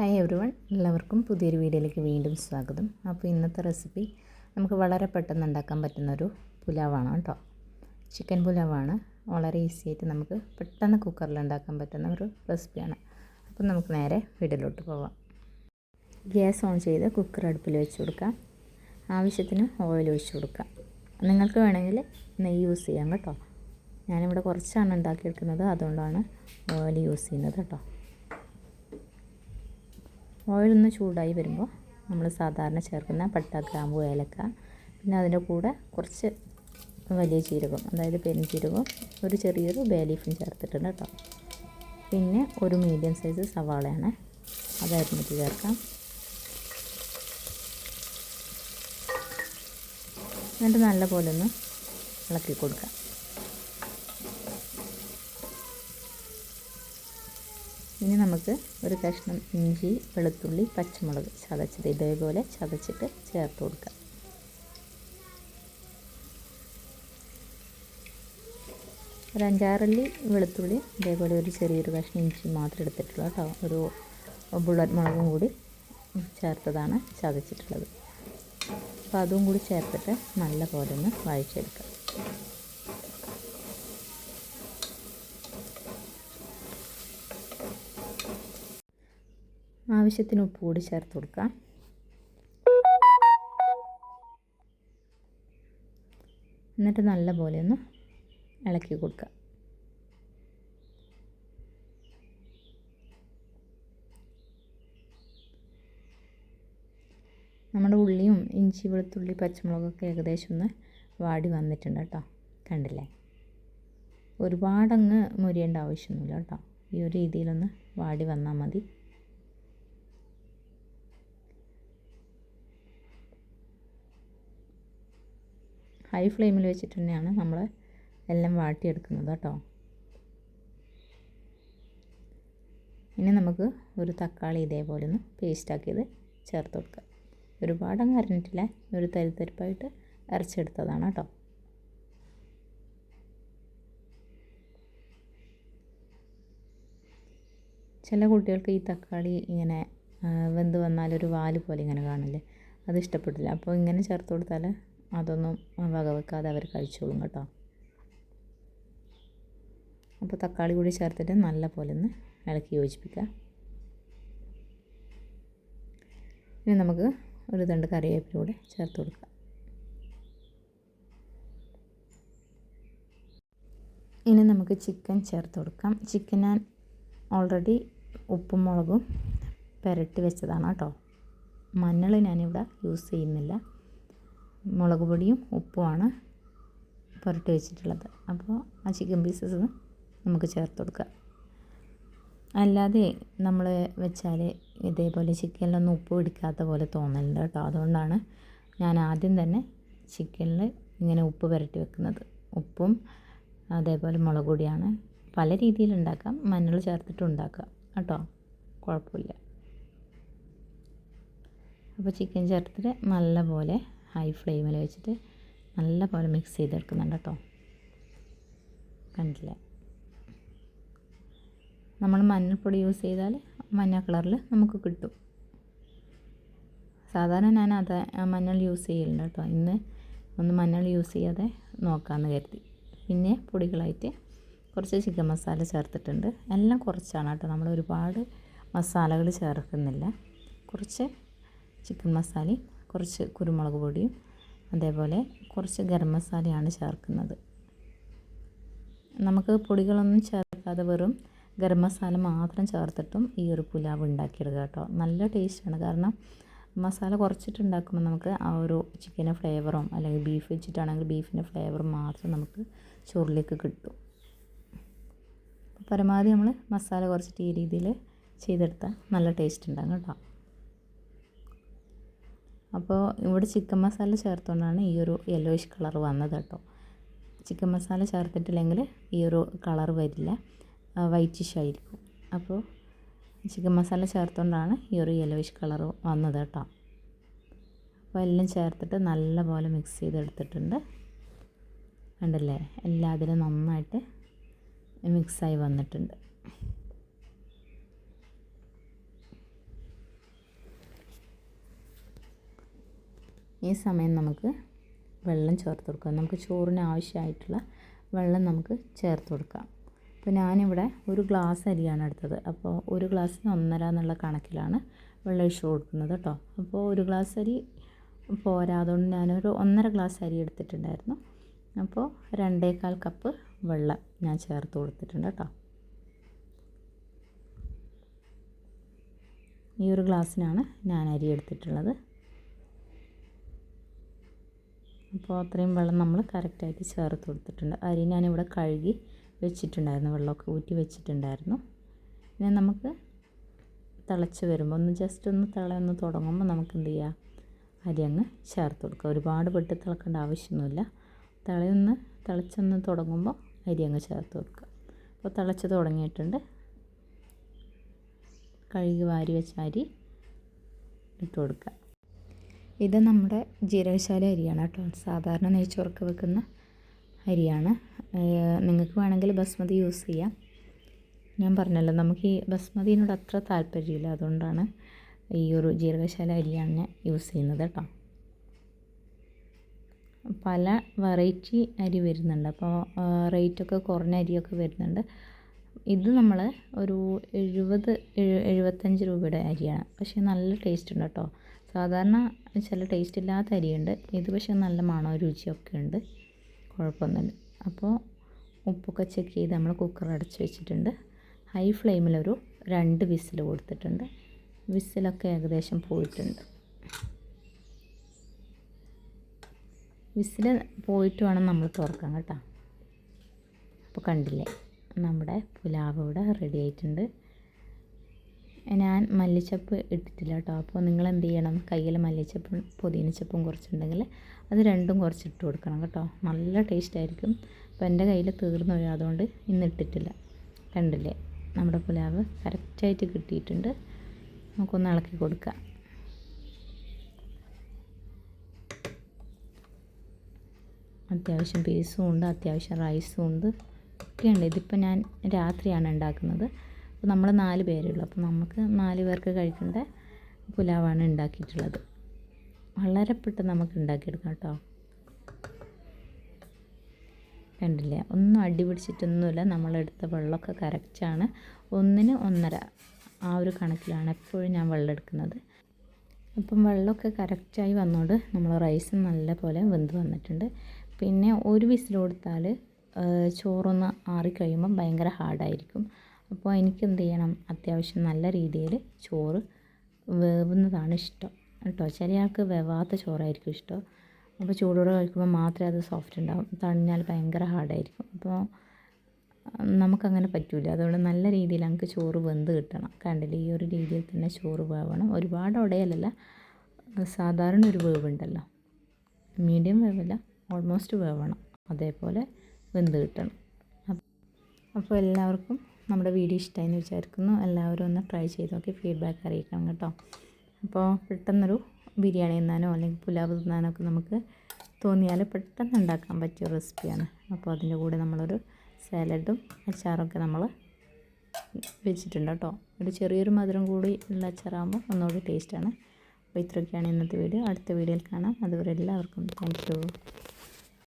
Hi everyone എല്ലാവർക്കും പുതിയൊരു വീഡിയോയിലേക്ക് വീണ്ടും സ്വാഗതം. അപ്പോൾ ഇന്നത്തെ റെസിപ്പി നമുക്ക് വളരെ പെട്ടെന്ന് ഉണ്ടാക്കാൻ പറ്റുന്ന ഒരു പുലാവാണ് കേട്ടോ. ചിക്കൻ പുലാവാണ്. വളരെ ഈസി ആയിട്ട് നമുക്ക് പെട്ടെന്ന് കുക്കറിൽ ഉണ്ടാക്കാൻ പറ്റുന്ന ഒരു റെസിപ്പിയാണ്. അപ്പോൾ നമുക്ക് നേരെ വീഡിയോയിലോട്ട് പോവാം. ഗ്യാസ് ഓൺ ചെയ്ത് കുക്കർ അടുപ്പിൽ വെച്ച് കൊടുക്കാം. ആവശ്യത്തിന് ഓയിൽ ഒഴിച്ച് കൊടുക്കാം. നിങ്ങൾക്ക് വേണമെങ്കിൽ നെയ്യ് യൂസ് ചെയ്യാം കേട്ടോ. ഞാനിവിടെ കുറച്ചാണ് ഉണ്ടാക്കിയെടുക്കുന്നത്. അതുകൊണ്ടാണ് ഓയിൽ യൂസ് ചെയ്യുന്നത് കേട്ടോ. ഓയിലൊന്ന് ചൂടായി വരുമ്പോൾ നമ്മൾ സാധാരണ ചേർക്കുന്ന പട്ട ഗ്രാമ്പു ഏലക്ക പിന്നെ അതിന്റെ കൂടെ കുറച്ച് വലിയ ജീരകം അതായത് പെരുംജീരകവും ഒരു ചെറിയൊരു ബേലീഫും ചേർത്തിട്ടുണ്ട് കേട്ടോ. പിന്നെ ഒരു മീഡിയം സൈസ് സവാളയാണ് അത് അരിഞ്ഞിട്ട് ചേർക്കാം. എന്നിട്ട് നല്ല പോലെ ഒന്ന് ഇളക്കി കൊടുക്കാം. ഇനി നമുക്ക് ഒരു കഷ്ണം ഇഞ്ചി വെളുത്തുള്ളി പച്ചമുളക് ചതച്ചത് ഇതേപോലെ ചതച്ചിട്ട് ചേർത്ത് കൊടുക്കാം. ഒരു അഞ്ചാറല്ലി വെളുത്തുള്ളി ഇതേപോലെ ഒരു ചെറിയൊരു കഷ്ണം ഇഞ്ചി മാത്രം എടുത്തിട്ടുള്ള ഒരു ബുള്ളറ്റ് മുളകും കൂടി ചേർത്തതാണ് ചതച്ചിട്ടുള്ളത്. അപ്പോൾ അതും കൂടി ചേർത്തിട്ട് നല്ല പോലെ ഒന്ന് വഴിച്ചെടുക്കാം ആവശ്യത്തിന് ഉപ്പ് കൂടി ചേർത്ത് കൊടുക്കാം. എന്നിട്ട് നല്ല പോലെ ഒന്ന് ഇളക്കി കൊടുക്കുക. നമ്മുടെ ഉള്ളിയും ഇഞ്ചി വെളുത്തുള്ളി പച്ചമുളകൊക്കെ ഏകദേശം ഒന്ന് വാടി വന്നിട്ടുണ്ട് കേട്ടോ. കണ്ടില്ലേ? ഒരുപാടങ്ങ് മുരിയേണ്ട ആവശ്യമൊന്നുമില്ല കേട്ടോ. ഈ ഒരു രീതിയിലൊന്ന് വാടി വന്നാൽ മതി. ഹൈ ഫ്ലെയിമിൽ വെച്ചിട്ട് തന്നെയാണ് നമ്മൾ എല്ലാം വാട്ടിയെടുക്കുന്നത് കേട്ടോ. ഇനി നമുക്ക് ഒരു തക്കാളി ഇതേപോലെ ഒന്ന് പേസ്റ്റാക്കിയത് ചേർത്ത് കൊടുക്കുക ഒരുപാടങ്ങ് അരഞ്ഞിട്ടില്ല ഒരു തരിത്തരിപ്പായിട്ട് അരച്ചെടുത്തതാണ് കേട്ടോ. ചില കുട്ടികൾക്ക് ഈ തക്കാളി ഇങ്ങനെ വെന്ത് വന്നാൽ ഒരു വാൽ പോലെ ഇങ്ങനെ കാണില്ലേ? അത് ഇഷ്ടപ്പെട്ടില്ല. അപ്പോൾ ഇങ്ങനെ ചേർത്ത് കൊടുത്താൽ അതൊന്നും വകവെക്കാതെ അവർ കഴിച്ചോളും കേട്ടോ. അപ്പോൾ തക്കാളി കൂടി ചേർത്തിട്ട് നല്ല പോലെ ഒന്ന് ഇളക്കി യോജിപ്പിക്കുക. ഇനി നമുക്ക് ഒരു തണ്ട് കറിവേപ്പില കൂടെ ചേർത്ത് കൊടുക്കുക ഇനി നമുക്ക് ചിക്കൻ ചേർത്ത് കൊടുക്കാം. ചിക്കൻ ഞാൻ ഓൾറെഡി ഉപ്പും മുളകും പുരട്ടി വെച്ചതാണ് കേട്ടോ. മഞ്ഞൾ ഞാനിവിടെ യൂസ് ചെയ്യുന്നില്ല. മുളക് പൊടിയും ഉപ്പുമാണ് പുരട്ടി വെച്ചിട്ടുള്ളത്. അപ്പോൾ ആ ചിക്കൻ പീസസ് നമുക്ക് ചേർത്ത് കൊടുക്കുക അല്ലാതെ നമ്മൾ വെച്ചാൽ ഇതേപോലെ ചിക്കനിലൊന്നും ഉപ്പ് പിടിക്കാത്ത പോലെ തോന്നലുണ്ട് കേട്ടോ. അതുകൊണ്ടാണ് ഞാൻ ആദ്യം തന്നെ ചിക്കനിൽ ഇങ്ങനെ ഉപ്പ് പുരട്ടി വെക്കുന്നത്. ഉപ്പും അതേപോലെ മുളക് പൊടിയാണ്. പല രീതിയിൽ ഉണ്ടാക്കാം. മഞ്ഞൾ ചേർത്തിട്ട് ഉണ്ടാക്കാം കേട്ടോ. കുഴപ്പമില്ല. അപ്പോൾ ചിക്കൻ ചേർത്തിട്ട് നല്ല പോലെ ഹൈ ഫ്ലെയിമിൽ വെച്ചിട്ട് നല്ല പോലെ മിക്സ് ചെയ്തെടുക്കുന്നുണ്ട് കേട്ടോ. കണ്ടില്ലേ? നമ്മൾ മഞ്ഞൾപ്പൊടി യൂസ് ചെയ്താൽ മഞ്ഞ കളറിൽ നമുക്ക് കിട്ടും. സാധാരണ ഞാൻ അത് മഞ്ഞൾ യൂസ് ചെയ്യലുണ്ട് കേട്ടോ. ഇന്ന് ഒന്ന് മഞ്ഞൾ യൂസ് ചെയ്യാതെ നോക്കാമെന്ന് കരുതി. പിന്നെ പൊടികളായിട്ട് കുറച്ച് ചിക്കൻ മസാല ചേർത്തിട്ടുണ്ട്. എല്ലാം കുറച്ചാണ് കേട്ടോ. നമ്മൾ ഒരുപാട് മസാലകൾ ചേർക്കുന്നില്ല. കുറച്ച് ചിക്കൻ മസാലയും കുറച്ച് കുരുമുളക് പൊടിയും അതേപോലെ കുറച്ച് ഗരം മസാലയാണ് ചേർക്കുന്നത്. നമുക്ക് പൊടികളൊന്നും ചേർക്കാതെ വെറും ഗരം മസാല മാത്രം ചേർത്തിട്ടും ഈ ഒരു പുലാവ് ഉണ്ടാക്കിയെടുക്കുക കേട്ടോ. നല്ല ടേസ്റ്റാണ്. കാരണം മസാല കുറച്ചിട്ടുണ്ടാക്കുമ്പോൾ നമുക്ക് ആ ഒരു ചിക്കന്റെ ഫ്ലേവറും അല്ലെങ്കിൽ ബീഫ് വെച്ചിട്ടാണെങ്കിൽ ബീഫിന്റെ ഫ്ലേവറും മാത്രം നമുക്ക് ചോറിലേക്ക് കിട്ടും. പരമാവധി നമ്മൾ മസാല കുറച്ചിട്ട് ഈ രീതിയിൽ ചെയ്തെടുത്താൽ നല്ല ടേസ്റ്റ് ഉണ്ടാകും കേട്ടോ. അപ്പോൾ ഇവിടെ ചിക്കൻ മസാല ചേർത്തുകൊണ്ടാണ് ഈ ഒരു യെല്ലോയിഷ് കളർ വന്നത് കേട്ടോ. ചിക്കൻ മസാല ചേർത്തിട്ടില്ലെങ്കിൽ ഈ ഒരു കളർ വരില്ല. വൈറ്റിഷ് ആയിരിക്കും. അപ്പോൾ ചിക്കൻ മസാല ചേർത്തുകൊണ്ടാണ് ഈ ഒരു യെല്ലോയിഷ് കളർ വന്നത് കേട്ടോ. അപ്പോൾ എല്ലാം ചേർത്തിട്ട് നല്ലപോലെ മിക്സ് ചെയ്തെടുത്തിട്ടുണ്ട്. ഉണ്ടല്ലേ എല്ലാത്തിലും നന്നായിട്ട് മിക്സായി വന്നിട്ടുണ്ട്. ഈ സമയം നമുക്ക് വെള്ളം ചേർത്ത് കൊടുക്കാം. നമുക്ക് ചോറിന് ആവശ്യമായിട്ടുള്ള വെള്ളം നമുക്ക് ചേർത്ത് കൊടുക്കാം. അപ്പോൾ ഞാനിവിടെ ഒരു ഗ്ലാസ് അരിയാണ് എടുത്തത്. അപ്പോൾ ഒരു ഗ്ലാസ്സിന് ഒന്നര എന്നുള്ള കണക്കിലാണ് വെള്ളം ഒഴിച്ച് കൊടുക്കുന്നത് കേട്ടോ. അപ്പോൾ ഒരു ഗ്ലാസ് അരി പോരാ. അതുകൊണ്ട് ഞാനൊരു ഒന്നര ഗ്ലാസ് അരി എടുത്തിട്ടുണ്ടായിരുന്നു. അപ്പോൾ രണ്ടേകാൽ കപ്പ് വെള്ളം ഞാൻ ചേർത്ത് കൊടുത്തിട്ടുണ്ട് കേട്ടോ. ഈ ഒരു ഗ്ലാസ്സിനാണ് ഞാൻ അരി എടുത്തിട്ടുള്ളത്. അപ്പോൾ അത്രയും വെള്ളം നമ്മൾ കറക്റ്റായിട്ട് ചേർത്ത് കൊടുത്തിട്ടുണ്ട്. അരി ഞാനിവിടെ കഴുകി വെച്ചിട്ടുണ്ടായിരുന്നു. വെള്ളമൊക്കെ ഊറ്റി വെച്ചിട്ടുണ്ടായിരുന്നു. പിന്നെ നമുക്ക് തിളച്ച് വരുമ്പോൾ ഒന്ന് ജസ്റ്റ് ഒന്ന് തിളയൊന്ന് തുടങ്ങുമ്പോൾ നമുക്ക് എന്ത് ചെയ്യാം? അരി അങ്ങ് ചേർത്ത് കൊടുക്കുക ഒരുപാട് വെട്ടി തിളക്കേണ്ട ആവശ്യമൊന്നുമില്ല. തിളയൊന്ന് തിളച്ചൊന്ന് തുടങ്ങുമ്പോൾ അരി അങ്ങ് ചേർത്ത് കൊടുക്കുക. അപ്പോൾ തിളച്ച് തുടങ്ങിയിട്ടുണ്ട്. കഴുകി വാരി വെച്ച അരി ഇട്ട് കൊടുക്കുക. ഇത് നമ്മുടെ ജീരകശാല അരിയാണ് കേട്ടോ. സാധാരണ നെയ്ച്ചോർക്ക് വെക്കുന്ന അരിയാണ്. നിങ്ങൾക്ക് വേണമെങ്കിൽ ബസ്മതി യൂസ് ചെയ്യാം. ഞാൻ പറഞ്ഞല്ലോ നമുക്ക് ഈ ബസ്മതിനോട് അത്ര താല്പര്യമില്ല. അതുകൊണ്ടാണ് ഈ ഒരു ജീരകശാല അരിയാണ് ഞാൻ യൂസ് ചെയ്യുന്നത് കേട്ടോ. പല വെറൈറ്റി അരി വരുന്നുണ്ട്. അപ്പോൾ റേറ്റൊക്കെ കുറഞ്ഞ അരിയൊക്കെ വരുന്നുണ്ട്. ഇത് നമ്മൾ ഒരു എഴുപത് എഴുപത്തഞ്ച് രൂപയുടെ അരിയാണ്. പക്ഷേ നല്ല ടേസ്റ്റ് ഉണ്ട് കേട്ടോ. സാധാരണ ചില ടേസ്റ്റ് ഇല്ലാത്ത അരിയുണ്ട്. ഇത് പക്ഷേ നല്ല മണോ രുചിയൊക്കെ ഉണ്ട്. കുഴപ്പമൊന്നുമില്ല. അപ്പോൾ ഉപ്പൊക്കെ ചെക്ക് ചെയ്ത് നമ്മൾ കുക്കർ അടച്ച് വെച്ചിട്ടുണ്ട്. ഹൈ ഫ്ലെയിമിലൊരു രണ്ട് വിസിൽ കൊടുത്തിട്ടുണ്ട്. വിസിലൊക്കെ ഏകദേശം പോയിട്ടുണ്ട്. വിസിൽ പോയിട്ട് വേണം നമ്മൾ തുറക്കാൻ കേട്ടോ. അപ്പോൾ കണ്ടില്ലേ? നമ്മുടെ പുലാവ് ഇവിടെ റെഡി ആയിട്ടുണ്ട്. ഞാൻ മല്ലിച്ചപ്പ് ഇട്ടിട്ടില്ല കേട്ടോ. അപ്പോൾ നിങ്ങൾ എന്ത് ചെയ്യണം കയ്യിൽ മല്ലിച്ചപ്പും പുതിനച്ചപ്പും കുറച്ചുണ്ടെങ്കിൽ അത് രണ്ടും കുറച്ച് ഇട്ട് കൊടുക്കണം കേട്ടോ. നല്ല ടേസ്റ്റ് ആയിരിക്കും. അപ്പോൾ എന്റെ കയ്യിൽ തീർന്നു പോയി. അതുകൊണ്ട് ഇന്ന് ഇട്ടിട്ടില്ല. കണ്ടില്ലേ? നമ്മുടെ പുലാവ് കറക്റ്റായിട്ട് കിട്ടിയിട്ടുണ്ട്. നമുക്കൊന്ന് ഇളക്കി കൊടുക്കാം. അത്യാവശ്യം പീസും ഉണ്ട്. അത്യാവശ്യം റൈസും ഉണ്ട്. ഒക്കെയുണ്ട് ഇതിപ്പോൾ ഞാൻ രാത്രിയാണ് ഉണ്ടാക്കുന്നത്. അപ്പോൾ നമ്മൾ നാല് പേരേ ഉള്ളൂ അപ്പോൾ നമുക്ക് നാല് പേർക്ക് കഴിക്കേണ്ട പുലാവാണ് ഉണ്ടാക്കിയിട്ടുള്ളത്. വളരെ പെട്ടെന്ന് നമുക്ക് ഉണ്ടാക്കിയെടുക്കാം കേട്ടോ. കണ്ടില്ലേ? ഒന്നും അടി പിടിച്ചിട്ടൊന്നുമില്ല. നമ്മളെടുത്ത വെള്ളമൊക്കെ കറക്റ്റാണ് ഒന്നിന് ഒന്നര ആ ഒരു കണക്കിലാണ് എപ്പോഴും ഞാൻ വെള്ളം എടുക്കുന്നത്. അപ്പം വെള്ളമൊക്കെ കറക്റ്റായി വന്നോണ്ട് നമ്മൾ റൈസ് നല്ല പോലെ വെന്ത് വന്നിട്ടുണ്ട്. പിന്നെ ഒരു വിസിൽ കൊടുത്താൽ ചോറൊന്ന് ആറിക്കഴിയുമ്പം ഭയങ്കര ഹാർഡായിരിക്കും. അപ്പോൾ എനിക്ക് എന്ത് ചെയ്യണം? അത്യാവശ്യം നല്ല രീതിയിൽ ചോറ് വേവുന്നതാണ് ഇഷ്ടം. കേട്ടോ? ചില ആൾക്ക് വേവാത്ത ചോറായിരിക്കും ഇഷ്ടം. അപ്പോൾ ചൂടോടെ കഴിക്കുമ്പോൾ മാത്രമേ അത് സോഫ്റ്റ് ഉണ്ടാവും. തണിഞ്ഞാൽ ഭയങ്കര ഹാർഡായിരിക്കും അപ്പോൾ നമുക്കങ്ങനെ പറ്റില്ല അതുകൊണ്ട് നല്ല രീതിയിൽ നമുക്ക് ചോറ് വെന്ത് കിട്ടണം. കണ്ടില്ലേ? ഈ ഒരു രീതിയിൽ തന്നെ ചോറ് വേവണം. ഒരുപാട് ഉടയലല്ല സാധാരണ ഒരു വേവുണ്ടല്ലോ. മീഡിയം വേവല്ല. ഓൾമോസ്റ്റ് വേവണം. അതേപോലെ വെന്ത് കിട്ടണം. അപ്പോൾ എല്ലാവർക്കും നമ്മുടെ വീഡിയോ ഇഷ്ടമായി എന്ന് വിചാരിക്കുന്നു. എല്ലാവരും ഒന്ന് ട്രൈ ചെയ്ത് നോക്കി ഫീഡ്ബാക്ക് അറിയിക്കണം കേട്ടോ. അപ്പോൾ പെട്ടെന്നൊരു ബിരിയാണി തിന്നാനോ അല്ലെങ്കിൽ പുലാവ് തിന്നാനോ ഒക്കെ നമുക്ക് തോന്നിയാൽ പെട്ടെന്ന് ഉണ്ടാക്കാൻ പറ്റിയ റെസിപ്പിയാണ് അപ്പോൾ അതിന്റെ കൂടെ നമ്മളൊരു സാലഡും അച്ചാറൊക്കെ നമ്മൾ വെച്ചിട്ടുണ്ട് കേട്ടോ. ഒരു ചെറിയൊരു മധുരം കൂടി ഉള്ള അച്ചാറാകുമ്പോൾ ഒന്നുകൂടി ടേസ്റ്റാണ് അപ്പോൾ ഇത്രയൊക്കെയാണ് ഇന്നത്തെ വീഡിയോ. അടുത്ത വീഡിയോയിൽ കാണാം. അതുവരെ എല്ലാവർക്കും താങ്ക്